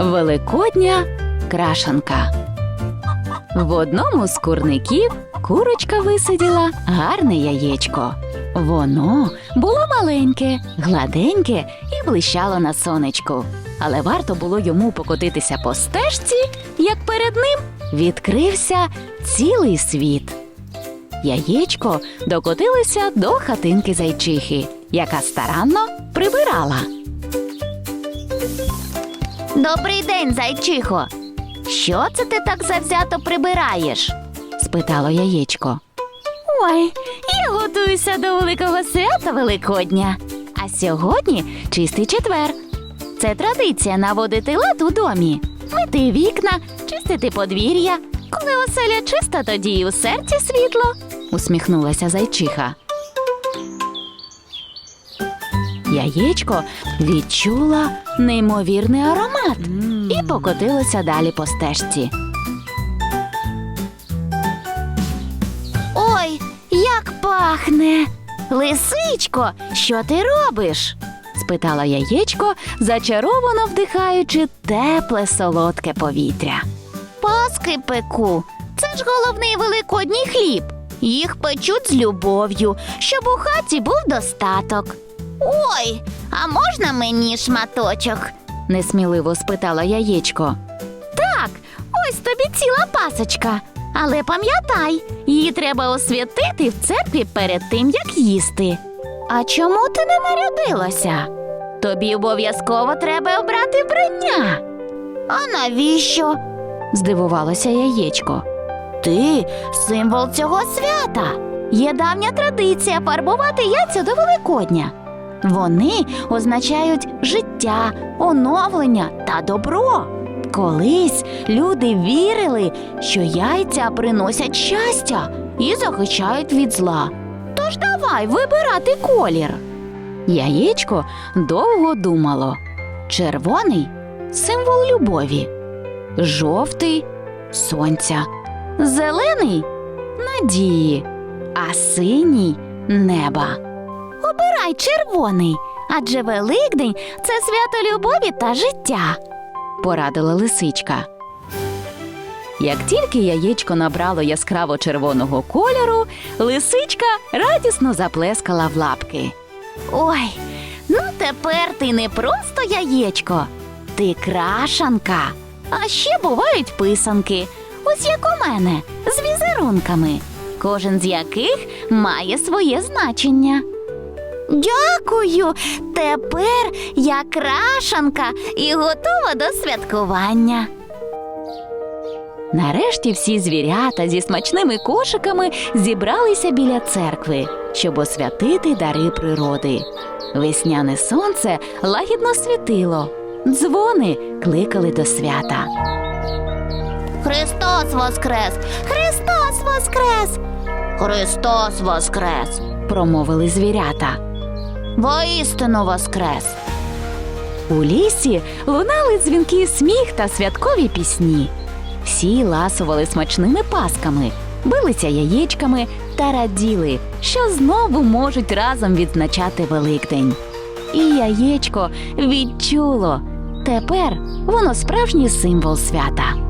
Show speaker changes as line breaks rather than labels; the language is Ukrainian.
Великодня крашанка. В одному з курників курочка висиділа гарне яєчко. Воно було маленьке, гладеньке і блищало на сонечку. Але варто було йому покотитися по стежці, як перед ним відкрився цілий світ. Яєчко докотилося до хатинки зайчихи, яка старанно прибирала.
Добрий день, зайчихо. Що це ти так завзято прибираєш?
спитало яєчко.
Ой, я готуюся до великого свята Великодня. А сьогодні чистий четвер. Це традиція наводити лад у домі, мити вікна, чистити подвір'я. Коли оселя чиста, тоді і у серці світло.
усміхнулася зайчиха. Яєчко відчула неймовірний аромат і покотилося далі по стежці.
Ой, як пахне! Лисичко, що ти робиш?
спитала яєчко, зачаровано вдихаючи тепле солодке повітря.
Паски пеку. Це ж головний великодній хліб. Їх печуть з любов'ю, щоб у хаті був достаток. Ой, а можна мені шматочок?
несміливо спитала яєчко.
Так, ось тобі ціла пасочка. Але пам'ятай, її треба освятити в церкві перед тим, як їсти. А чому ти не нарядилася? Тобі обов'язково треба обрати вбрання. А навіщо?
Здивувалося яєчко.
Ти символ цього свята. Є давня традиція фарбувати яйця до Великодня. Вони означають життя, оновлення та добро. Колись люди вірили, що яйця приносять щастя і захищають від зла. Тож давай вибирати колір.
Яєчко довго думало. Червоний символ любові, жовтий сонця, зелений надії, а синій неба.
Обирай червоний, адже Великдень це свято любові та життя.
порадила лисичка. Як тільки яєчко набрало яскраво червоного кольору, лисичка радісно заплескала в лапки.
Ой, ну тепер ти не просто яєчко, ти крашанка. А ще бувають писанки, ось як у мене, з візерунками, кожен з яких має своє значення. Дякую. Тепер я крашанка і готова до святкування.
Нарешті всі звірята зі смачними кошиками зібралися біля церкви, щоб освятити дари природи. Весняне сонце лагідно світило, дзвони кликали до свята.
Христос Воскрес! Христос Воскрес! Христос Воскрес!
Промовили звірята.
Воістину Воскрес!
У лісі лунали дзвінки сміх та святкові пісні. Всі ласували смачними пасками, билися яєчками та раділи, що знову можуть разом відзначати Великдень. І яєчко відчуло. Тепер воно справжній символ свята.